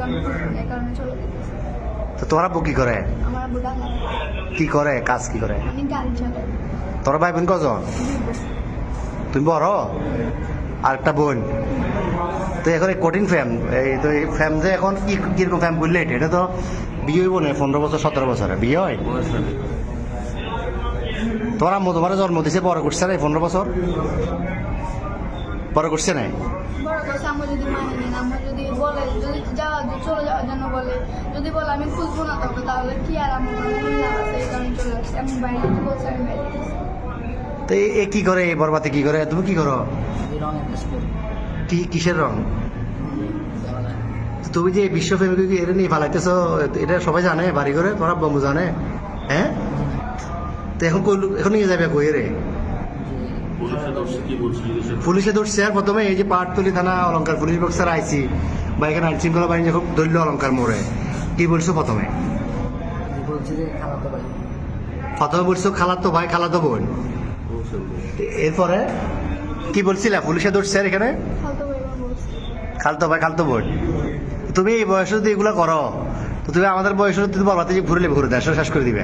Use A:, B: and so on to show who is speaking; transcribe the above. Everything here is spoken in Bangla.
A: আমি এই কারণে চলে যেতেছি
B: তো তোমার আব্বু কি করে? কি করে? কাজ কি করে? তোর ভাই বোন কজন? তুমি বড়? আর একটা বোন। তো এখন এই কঠিন ফ্যাম এই তো এই ফ্যাম যে এখন কি কীরকম ফ্যাম করলে এটা এটা তো বিয়ে হইব না পনেরো বছর সতেরো বছরে। বিয়ে হয়? তোমার আম্মু তোমার জন্ম দিছে বড় করছে না পনেরো বছর? বড় করছে না?
A: চলে যাওয়ার জন্য বলে। যদি বলে আমি খুঁজবো না তোকে তাহলে কি আর আমার এই কারণে চলে আসছে। আমি বাইরে বলছি আমি বাইরে
B: তো এ- কি করে? এই বরবাতে কি করে? তুমি কি করো? কি কিসের রং? তুমি যে বিশ্ব প্রেমিক এটা নিয়ে ফালাইতেছো এটা সবাই জানে বাড়ি করে তোমার বম্বু জানে? হ্যাঁ? তো এখন এখন নিয়ে যাবে কই রে?
C: পুলিশে ধরছে কি
B: পুলিশে ধরছে আর প্রথমে এই যে পাটতলি থানা অলঙ্কার পুলিশ বক্সার আইসি। বা এখানে আইন শৃঙ্খলা বাহিনী যখন ধরল অলঙ্কার মোড়ে কি বলছো প্রথমে?
D: বলছি যে খালাতো ভাই।
B: প্রথমে বলছো খালাতো ভাই খালাতো বোন। এরপরে কি বলছিলে? পুলিশে ধরছে আর এখানে? খালতো ভাই খালতো বোন। তুমি এই বয়সে যদি এগুলো করো তো তুমি আমাদের বয়সে তুমি বলবাতে যে ঘুরলে ঘুরে দেশ শেষ করে দিবে।